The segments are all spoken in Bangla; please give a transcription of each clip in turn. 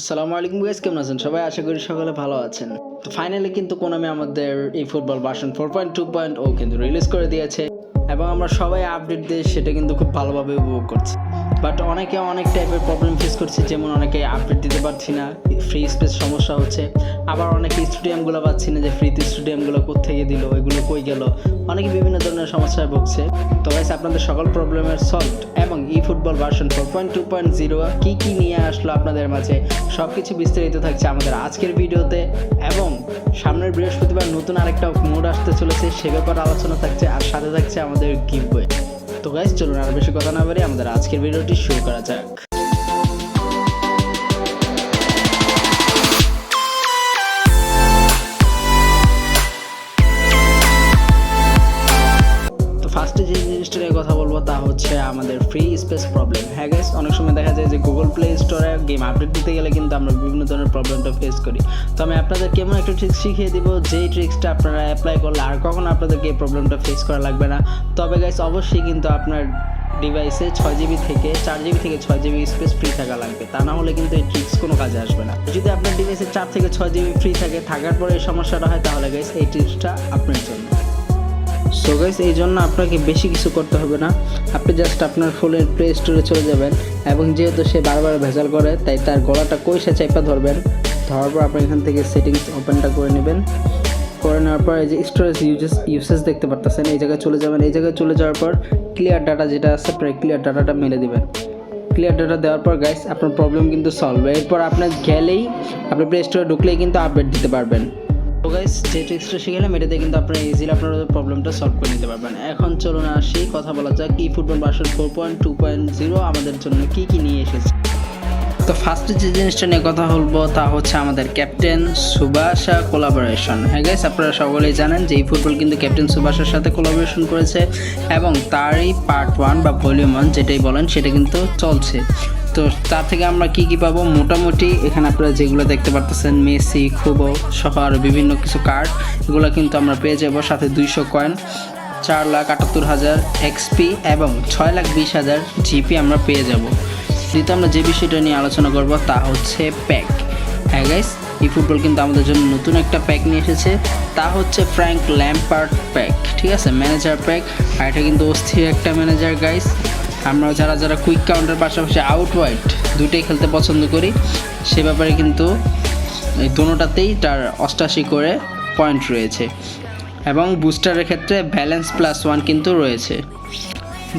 আসসালামু আলাইকুম গাইস কেমন আছেন? সবাই আশা করি সকলে ভালো আছেন। তো ফাইনালি কিন্তু কোনামি আমাদের এই football version four point two point ও কিন্তু রিলিজ করে দিয়েছে এবং আমরা সবাই আপডেট দিয়ে সেটা কিন্তু খুব ভালোভাবে উপভোগ করছি। বাট অনেকে অনেক টাইপের প্রবলেম ফেস করছে। যেমন অনেকে আপডেট দিতে পারছি না ফ্রি স্পেস সমস্যা হচ্ছে। আবার অনেকে স্টেডিয়ামগুলো পাচ্ছি না যে ফ্রিতে স্টেডিয়ামগুলো কোথেকে দিল ওইগুলো কই গেল? অনেকে বিভিন্ন ধরনের সমস্যায় ভুগছে। তো গাইস আপনাদের সকল প্রবলেমের সলভ এবং ই football version four point two point zero কী কী নিয়ে আসলো আপনাদের মাঝে সব কিছু বিস্তারিত থাকছে আমাদের আজকের ভিডিওতে। এবং সামনের বৃহস্পতিবার নতুন আরেকটা মোড আসতে চলেছে, সে ব্যাপারে আলোচনা থাকছে, আর সাথে থাকছে আমাদের গিভওয়ে তো গাইস চলুন আর বেশি কথা না বলে আমাদের আজকের ভিডিওটি শুরু করা যাক। ফার্স্টে যে জিনিসটা নিয়ে কথা বলব তা হচ্ছে আমাদের ফ্রি স্পেস গেম আপডেট দিতে গেলে কিন্তু আমরা বিভিন্ন ধরনের প্রবলেমটা ফেস করি। তো আমি আপনাদের কেমন একটা ট্রিক্স শিখিয়ে দিব, যেই ট্রিক্সটা আপনারা অ্যাপ্লাই করলে আর কখনো আপনাদেরকে এই প্রবলেমটা ফেস করা লাগবে না। তবে গাইস অবশ্যই কিন্তু আপনার ডিভাইসে ছয় জিবি থেকে চার জিবি থেকে ছয় জিবি স্পেস ফ্রি থাকা লাগবে। তা না হলে কিন্তু এই ট্রিক্স কোনো কাজে আসবে না। যদি আপনার ডিভাইসে চার থেকে ছয় জিবি ফ্রি থাকে, থাকার পরে এই সমস্যাটা হয়, তাহলে গাইস এই ট্রিক্সটা আপনার জন্য। সো গাইস এই জন্য আপনাকে বেশি কিছু করতে হবে না। আপনি জাস্ট আপনার ফোনের প্লে স্টোরে চলে যাবেন এবং যেহেতু সে বারবার ভেজাল করে, তাই তার গলাটা কইসা চাইপা ধরবেন। ধরার পর আপনি এখান থেকে সেটিংস ওপেনটা করে নেবেন। করে নেওয়ার পর এই যে স্টোরেজ ইউজেস ইউসেজ দেখতে পারতেছেন, এই জায়গায় চলে যাবেন। এই জায়গায় চলে যাওয়ার পর ক্লিয়ার ডাটা যেটা আছে, আপনার ক্লিয়ার ডাটাটা মেলে দেবেন। ক্লিয়ার ডাটা দেওয়ার পর গাইস আপনার প্রবলেম কিন্তু সলভ এরপর আপনার গেলেই আপনি প্লে স্টোরে ঢুকলেই কিন্তু আপডেট দিতে পারবেন। তো গাইস যে ট্রিক্সটা এটাতে কিন্তু আপনারা ইজিলি আপনার প্রবলেমটা সলভ করে নিতে পারবেন। এখন চলুন আসি, কথা বলা যাক কি football version four point two point zero আমাদের জন্য কি কি নিয়ে এসেছে। তো ফার্স্টে যে জিনিসটা নিয়ে কথা বলব তা হচ্ছে আমাদের ক্যাপ্টেন সুভাষা কোলাবোরেশন হ্যাঁ গাইস আপনারা সকলেই জানেন যে এই ফুটবল কিন্তু ক্যাপ্টেন সুভাষের সাথে কোলাবোরেশন করেছে এবং তারই পার্ট ওয়ান বা ভলিউম ওয়ান যেটাই বলেন, সেটা কিন্তু চলছে। তো তার থেকে আমরা কি কি পাবো? মোটামুটি এখানে আপনারা যেগুলো দেখতে পারতেছেন, মেসি, খুবো, সহ আরও বিভিন্ন কিছু কার্ড এগুলো কিন্তু আমরা পেয়ে যাব। সাথে দুইশো কয়েন চার লাখ আটাত্তর হাজার এক্সপি এবং ছয় লাখ বিশ হাজার জিপি আমরা পেয়ে যাব। দ্বিতীয় আমরা যে বিষয়টা নিয়ে আলোচনা করব, তা হচ্ছে প্যাক হ্যাঁ গাইস এই ফুটবল কিন্তু আমাদের জন্য নতুন একটা প্যাক নিয়ে এসেছে। তা হচ্ছে ফ্র্যাঙ্ক ল্যাম্পার্ড প্যাক ঠিক আছে? ম্যানেজার প্যাক আর এটা কিন্তু অস্থির একটা ম্যানেজার গাইস আমরা যারা যারা কুইক কাউন্টার পাশাপাশি আউট ওয়াইড দুটোই খেলতে পছন্দ করি, সে ব্যাপারে কিন্তু এই দোনোটাতেই তার অষ্টাশি করে পয়েন্ট রয়েছে। এবং বুস্টারের ক্ষেত্রে ব্যালেন্স প্লাস ওয়ান কিন্তু রয়েছে।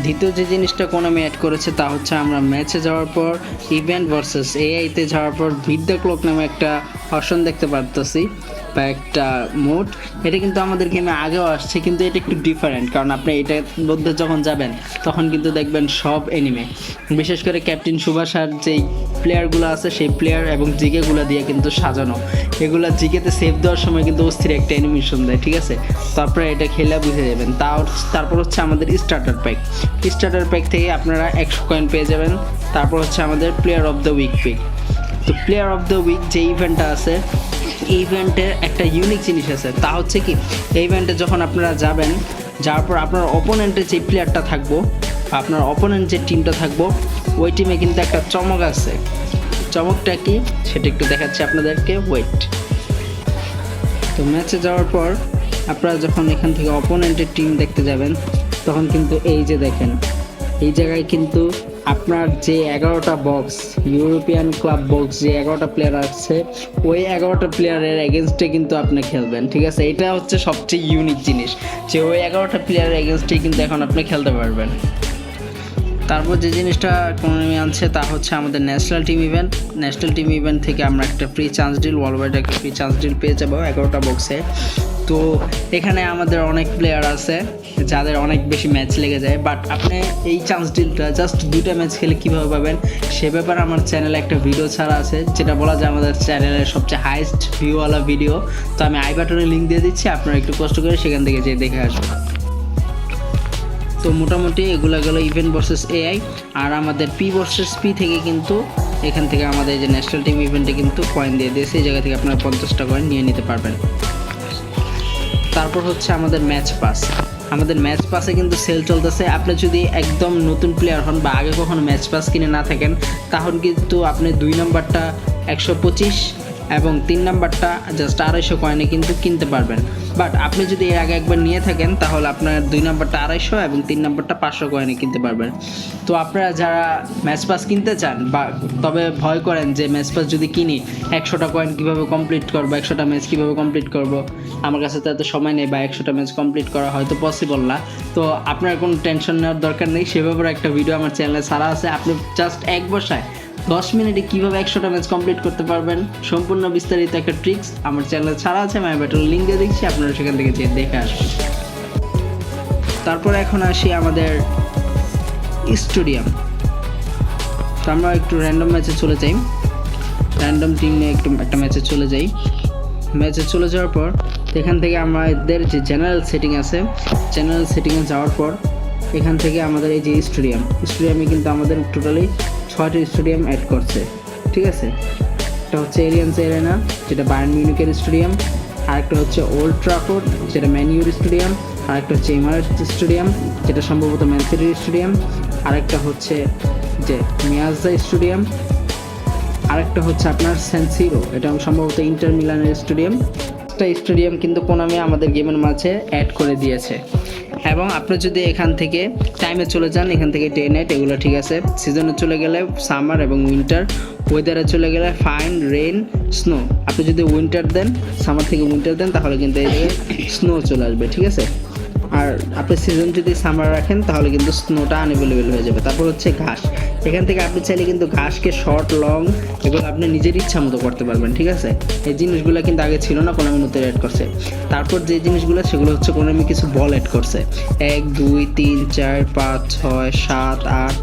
দ্বিতীয় যে জিনিসটা কোনো আমি অ্যাড করেছে তা হচ্ছে আমরা ম্যাচে যাওয়ার পর ইভেন্ট ভার্সেস এআইতে যাওয়ার পর বিট দ্য ক্লক নামে একটা অপশন দেখতে পারতেছি বা একটা মোড এটা কিন্তু আমাদের গেমে আগেও আসছে, কিন্তু এটা একটু ডিফারেন্ট কারণ আপনি এটার মধ্যে যখন যাবেন, তখন কিন্তু দেখবেন সব এনিমে বিশেষ করে ক্যাপ্টেন সুভাষার যেই প্লেয়ারগুলো আছে, সেই প্লেয়ার এবং জিগেগুলো দিয়ে কিন্তু সাজানো। এগুলো জিগেতে সেভ দেওয়ার সময় কিন্তু অস্থির একটা অ্যানিমেশন দেয়, ঠিক আছে? তারপরে এটা খেলে বুঝে যাবেন। তাও তারপর হচ্ছে আমাদের স্টার্টার প্যাক স্টার্টার প্যাক থেকে আপনারা একশো কয়েন পেয়ে যাবেন। তারপর হচ্ছে আমাদের player of the week pick তো প্লেয়ার অফ দ্য উইক যে ইভেন্টটা আছে এই ইভেন্টের একটা ইউনিক জিনিস আছে। তা হচ্ছে কি এই ইভেন্টে যখন আপনারা যাবেন, যাওয়ার পর আপনার অপোনেন্টের যে প্লেয়ারটা থাকব, আপনার অপোনেন্ট যে টিমটা থাকব, ওই টিমে কিন্তু একটা চমক আছে। চমকটা কি? সেটা একটু দেখাচ্ছি আপনাদেরকে। ওয়েট তো ম্যাচে যাওয়ার পর আপনারা যখন এখান থেকে অপোনেন্টের টিম দেখতে যাবেন, তখন কিন্তু এই যে দেখেন, এই জায়গায় কিন্তু আপনার যে এগারোটা বক্স ইউরোপিয়ান ক্লাব বক্স যে এগারোটা প্লেয়ার আছে, ওই এগারোটা প্লেয়ারের এগেনস্টে কিন্তু আপনি খেলবেন, ঠিক আছে? এটা হচ্ছে সবচেয়ে ইউনিক জিনিস, যে ওই এগারোটা প্লেয়ারের এগেনস্টেই কিন্তু এখন আপনি খেলতে পারবেন। তারপর যে জিনিসটা ইকোনমি আনছে, তা হচ্ছে আমাদের national team event national team event থেকে আমরা একটা free chance deal world wide একটা ফ্রি চান্স ডিল পেয়ে যাব এগারোটা বক্সে তো এখানে আমাদের অনেক প্লেয়ার আছে যাদের অনেক বেশি ম্যাচ লেগে যায় বাট আপনি এই চান্স ডিলটা জাস্ট দুইটা ম্যাচ খেলে কীভাবে পাবেন, সে ব্যাপারে আমার চ্যানেলে একটা ভিডিও ছাড়া আছে, যেটা বলা যায় আমাদের চ্যানেলের সবচেয়ে হাইস্ট ভিউওয়ালা ভিডিও তো আমি আই বাটনে লিঙ্ক দিয়ে দিচ্ছি, আপনারা একটু কষ্ট করে সেখান থেকে যেয়ে দেখে আসবেন। তো মোটামুটি এগুলো গেলো ইভেন্ট ভার্সেস এআই আর আমাদের পি ভার্সেস পি থেকে কিন্তু এখান থেকে আমাদের যে ন্যাশনাল টিম ইভেন্টে কিন্তু কয়েন দিয়ে দিয়েছে এই জায়গা থেকে আপনারা পঞ্চাশটা কয়েন নিয়ে নিতে পারবেন। তারপর হচ্ছে আমাদের ম্যাচ পাস আমাদের ম্যাচ পাসে কিন্তু সেল চলতেছে। আপনি যদি একদম নতুন প্লেয়ার হন বা আগে কখনো ম্যাচ পাস কিনে না থাকেন, তাহলে কিন্তু আপনি দুই নম্বরটা একশো পঁচিশ এবং তিন নাম্বারটা জাস্ট আড়াইশো কয়েনে কিন্তু কিনতে পারবেন। বাট আপনি যদি এর আগে একবার নিয়ে থাকেন, তাহলে আপনার দুই নাম্বারটা আড়াইশো এবং তিন নাম্বারটা পাঁচশো কয়েনে কিনতে পারবেন। তো আপনারা যারা ম্যাচ পাস কিনতে চান বা তবে ভয় করেন যে ম্যাচ পাস যদি কিনি, একশোটা কয়েন কীভাবে কমপ্লিট করব, একশোটা ম্যাচ কীভাবে কমপ্লিট করব, আমার কাছে তো এত সময় নেই বা একশোটা ম্যাচ কমপ্লিট করা হয়তো পসিবল না। তো আপনার কোনো টেনশন নেওয়ার দরকার নেই সে ব্যাপারে একটা ভিডিও আমার চ্যানেলে ছাড়া আছে। আপনি জাস্ট এক বসায় দশ মিনিটে কীভাবে একশোটা ম্যাচ কমপ্লিট করতে পারবেন? সম্পূর্ণ বিস্তারিত একটা ট্রিক্স আমার চ্যানেল ছাড়া আছে আমি ব্যাটার লিঙ্ক দিচ্ছি, আপনারা সেখান থেকে যেয়ে দেখে আসবেন। তারপর এখন আসি আমাদের স্টেডিয়াম তো আমরা একটু র্যান্ডম ম্যাচে চলে যাই। র্যান্ডম টিম নিয়ে একটু একটা ম্যাচে চলে যাই। ম্যাচে চলে যাওয়ার পর, এখান থেকে আমাদের যে জেনারেল সেটিং আছে জেনারেল সেটিংয়ে যাওয়ার পর, এখান থেকে আমাদের এই যে স্টেডিয়াম স্টেডিয়ামে কিন্তু আমাদের টোটালি ছয়টা স্টেডিয়াম অ্যাড করছে, ঠিক আছে? একটা হচ্ছে এরিয়ান্স এরেনা যেটা বায়ার্ন মিউনিকের স্টেডিয়াম, আরেকটা হচ্ছে ওল্ড ট্রাফোর্ড যেটা ম্যানিউর স্টেডিয়াম, আরেকটা হচ্ছে ইমারেট স্টেডিয়াম, যেটা সম্ভবত ম্যানসিটির স্টেডিয়াম, আরেকটা হচ্ছে যে মিয়াজা স্টেডিয়াম, আরেকটা হচ্ছে আপনার সেন্সিরো এটা সম্ভবত ইন্টার মিলানের স্টেডিয়াম। একটা স্টেডিয়াম কিন্তু কোনামি আমাদের গেমের মাঝে অ্যাড করে দিয়েছে। এবং আপনি যদি এখান থেকে টাইমে চলে যান, এখান থেকে ডে নাইট এগুলো ঠিক আছে। সিজনে চলে গেলে সামার এবং উইন্টার ওয়েদারে চলে গেলে ফাইন রেন স্নো আপনি যদি উইন্টার দেন সামার থেকে উইন্টার দেন, তাহলে কিন্তু এই স্নো চলে আসবে, ঠিক আছে? আর আপনি সিজন যদি সামার রাখেন, তাহলে কিন্তু স্নোটা আনএভেলেবেল হয়ে যাবে। তারপর হচ্ছে ঘাস। এখান থেকে আপনি চাইলে কিন্তু ঘাসকে শর্ট লং এগুলো আপনি নিজের ইচ্ছা মতো করতে পারবেন, ঠিক আছে? এই জিনিসগুলো কিন্তু আগে ছিল না, কোনো নতুন অ্যাড করছে। তারপর যে জিনিসগুলো, সেগুলো হচ্ছে কোনো কিছু বল অ্যাড করছে। এক, দুই, তিন, চার, পাঁচ, ছয়, সাত, আট,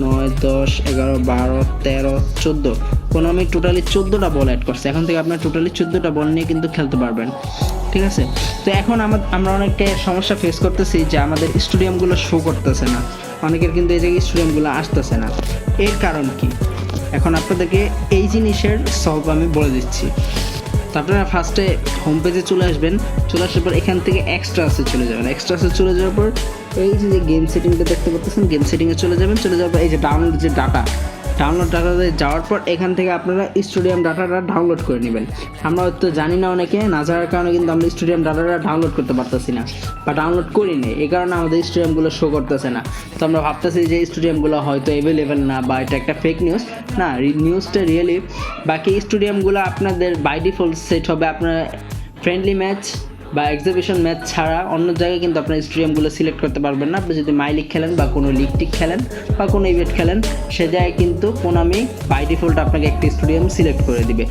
নয়, দশ, এগারো, বারো, তেরো, চোদ্দ। কোনো আমি টোটালি চোদ্দোটা বল অ্যাড করছে। এখন থেকে আপনার টোটালি চোদ্দোটা বল নিয়ে কিন্তু খেলতে পারবেন। ঠিক আছে? তো এখন আমার আমরা অনেকটা সমস্যা ফেস করতেছি যে আমাদের স্টেডিয়ামগুলো শো করতেছে না। অনেকের কিন্তু এই জায়গায় স্টেডিয়ামগুলো আসতেছে না। এর কারণ কি? এখন আপনাদেরকে এই জিনিসের সলভ আমি বলে দিচ্ছি। তো আপনারা ফার্স্টে হোম পেজে চলে আসবেন। চলে আসার পর এখান থেকে এক্সট্রা এক্সট্রাসে চলে যাবেন। এক্সট্রা এক্সট্রাসে চলে যাওয়ার পর এই যে গেম সেটিংটা দেখতে পাচ্ছেন গেম সেটিংয়ে চলে যাবেন। চলে যাওয়ার পর এই যে ডাউনলোড যে ডাটা ডাউনলোড ডাটাতে যাওয়ার পর এখান থেকে আপনারা স্টুডিয়াম ডাটাটা ডাউনলোড করে নেবেন। আমরা হয়তো জানি না অনেকে, না জানার কারণে কিন্তু আমরা স্টুডিয়াম ডাটাটা ডাউনলোড করতে পারতেছি না বা ডাউনলোড করি নি এই কারণে আমাদের স্টুডিয়ামগুলো শো করতেছে না। তো আমরা ভাবতেছি যে স্টুডিয়ামগুলো হয়তো অ্যাভেলেবেল না বা এটা একটা ফেক নিউজ না নিউজটা রিয়েলি বাকি স্টুডিয়ামগুলো আপনাদের বাই ডিফল্ট সেট হবে আপনার ফ্রেন্ডলি ম্যাচ বা এক্সিবিশন ম্যাচ ছাড়া অন্য জায়গায় কিন্তু আপনার স্টেডিয়ামগুলো সিলেক্ট করতে পারবেন না। আপনি যদি মাই লিগ খেলেন বা কোনো লিগ টিক খেলেন বা কোনো ইভেন্ট খেলেন, সে জায়গায় কিন্তু কোনামি বাই ডিফল্ট আপনাকে একটি স্টেডিয়াম সিলেক্ট করে দিবে।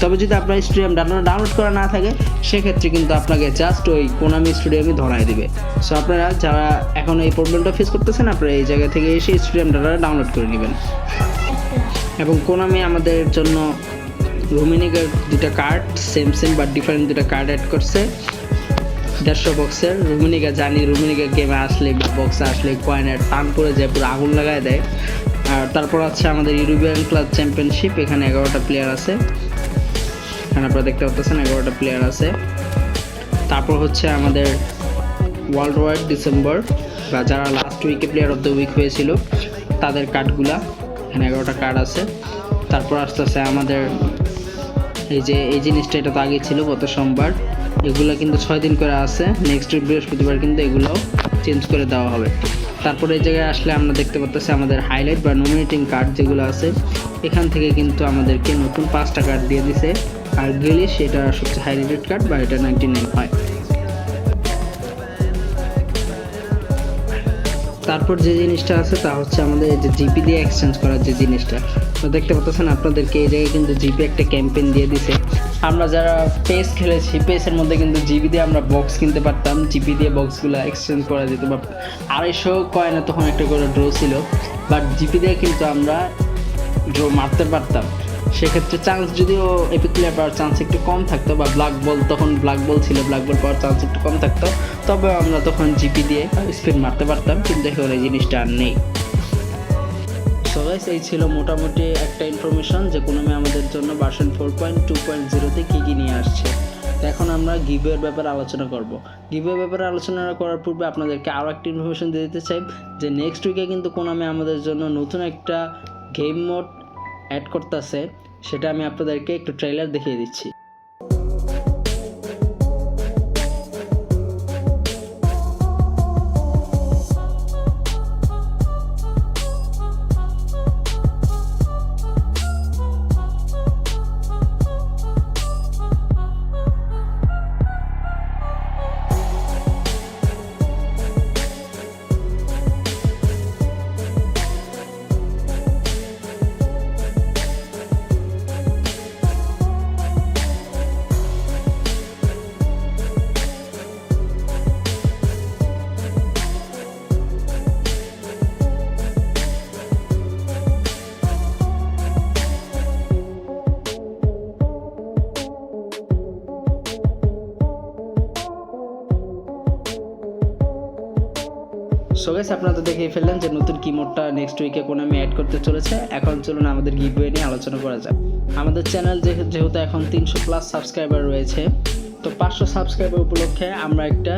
তবে যদি আপনার স্টেডিয়াম ডাউনলোড ডাউনলোড করা না থাকে, সেক্ষেত্রে কিন্তু আপনাকে জাস্ট ওই কোনামি স্টেডিয়ামই ধরাই দিবে। সো আপনারা যারা এখন এই প্রবলেমটা ফেস করতেছেন, আপনারা এই জায়গা থেকে এসে স্টেডিয়াম ডাটা ডাউনলোড করে নেবেন। এবং কোনামি আমাদের জন্য রুমিনিকের দুটা card same same but different দুটা কার্ড অ্যাড করছে। দেড়শো বক্সের রুমিনিকা জানি রুমিনিকা গেমে আসলে বা বক্সে আসলে কয়েনের টান পড়ে যায়, পুরো আগুন লাগায় দেয়। আর তারপর আছে আমাদের ইউরোপিয়ান ক্লাব চ্যাম্পিয়নশিপ এখানে এগারোটা প্লেয়ার আছে। এখানে আপনারা দেখতে পাচ্ছেন এগারোটা প্লেয়ার আছে। তারপর হচ্ছে আমাদের ওয়ার্ল্ড ওয়াইড ডিসেম্বর বা যারা লাস্ট উইকে প্লেয়ার অফ দ্য উইক হয়েছিল, তাদের কার্ডগুলা এখানে এগারোটা কার্ড আছে। তারপর আস্তে আস্তে আমাদের এই যে এই জিনিসটা এটা তো আগে ছিল গত সোমবার। এগুলো কিন্তু ছয় দিন করে আছে। নেক্সট উইক বৃহস্পতিবার কিন্তু এগুলো চেঞ্জ করে দেওয়া হবে। তারপরে এই জায়গায় আসলে আমরা দেখতে পাচ্ছি আমাদের হাইলাইট বা নমিনেটিং কার্ড যেগুলো আছে, এখান থেকে কিন্তু আমাদেরকে নতুন পাঁচটা কার্ড দিয়ে দিছে। আর গেলে সেটা সবচেয়ে হাইলাইটেড কার্ড বা এটা নাইনটি নাইন হয়। তারপর যে জিনিসটা আছে তা হচ্ছে আমাদের যে জিপি দিয়ে এক্সচেঞ্জ করার যে জিনিসটা। তো দেখতে পাচ্ছেন আপনাদেরকে এই জায়গায় কিন্তু জিপি একটা ক্যাম্পেইন দিয়ে দিছে। আমরা যারা পেস খেলেছি পেসের মধ্যে কিন্তু জিবি দিয়ে আমরা বক্স কিনতে পারতাম। জিপি দিয়ে বক্সগুলো এক্সচেঞ্জ করা যেত। বা আড়াইশো কয়েনে তখন একটা করে ড্র ছিল। বাট জিপি দিয়ে কিন্তু আমরা ড্র মারতে পারতাম। সেক্ষেত্রে চান্স যদিও এপিক প্লেয়ার পাওয়ার চান্স একটু কম থাকতো, বা ব্ল্যাক বল তখন ব্ল্যাক বল ছিল ব্ল্যাক বল পাওয়ার চান্স একটু কম থাকতো। তবে আমরা তখন জিপি দিয়ে স্পিন মারতে পারতাম, কিন্তু এখন এই জিনিসটা আর নেই। গাইস এই ছিল মোটামুটি একটা ইনফরমেশন যে কোনো মেয়ে আমাদের জন্য version four point two point জিরোতে কী কী নিয়ে আসছে। এখন আমরা গিভের ব্যাপারে আলোচনা করব। গিভের ব্যাপারে আলোচনা করার পূর্বে আপনাদেরকে আরও একটা ইনফরমেশন দিয়ে দিতে চাই যে নেক্সট উইকে কিন্তু কোনামি আমাদের জন্য নতুন একটা গেম মোড অ্যাড করতেছে, সেটা আমি আপনাদেরকে একটু ট্রেলার দেখিয়ে দিচ্ছি। সো গাইস আপনারা তো দেখেই ফেললেন যে নতুন কিমোডটা নেক্সট উইকে কোন আমি অ্যাড করতে চলেছে। এখন চলুন আমাদের গিভওয়ে নিয়ে আলোচনা করা যাক। আমাদের চ্যানেল যেহেতু এখন তিনশো প্লাস সাবস্ক্রাইবার রয়েছে, তো পাঁচশো সাবস্ক্রাইবার উপলক্ষে আমরা একটা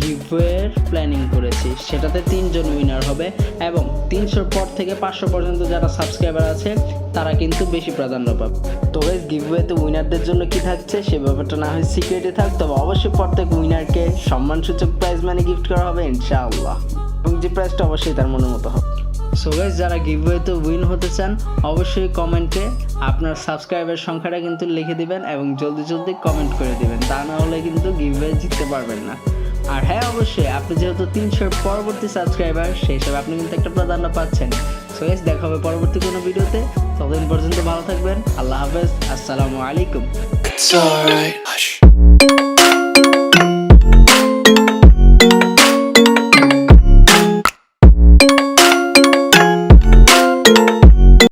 গিভওয়ের প্ল্যানিং করেছি। সেটাতে তিনজন উইনার হবে এবং তিনশোর পর থেকে পাঁচশো পর্যন্ত যারা সাবস্ক্রাইবার আছে, তারা কিন্তু বেশি প্রাধান্য পাবে। তো গাইস গিভওয়েতে উইনারদের জন্য কি থাকছে, সে ব্যাপারটা না হয় সিক্রেটে থাক, তবে অবশ্যই প্রত্যেক উইনারকে সম্মানসূচক প্রাইজ মানে গিফট করা হবে, ইনশাআল্লাহ। এবং যে প্রাইসটা অবশ্যই তার মনের মতো হবে। সো গাইস যারা গিভওয়েতে উইন হতে চান অবশ্যই কমেন্টে আপনার সাবস্ক্রাইবার সংখ্যাটা কিন্তু লিখে দিবেন এবং জলদি জলদি কমেন্ট করে দিবেন। তা না হলে কিন্তু গিভওয়ে জিততে পারবেন না। আর হ্যাঁ অবশ্যই আপনি যেহেতু তিনশোর পরবর্তী সাবস্ক্রাইবার সেই হিসাবে আপনি কিন্তু একটা প্রাধান্য পাচ্ছেন। সো গাইস দেখা হবে পরবর্তী কোনো ভিডিওতে। ততদিন পর্যন্ত ভালো থাকবেন। আল্লাহ হাফেজ। আসসালামু আলাইকুম। It's alright. Hush.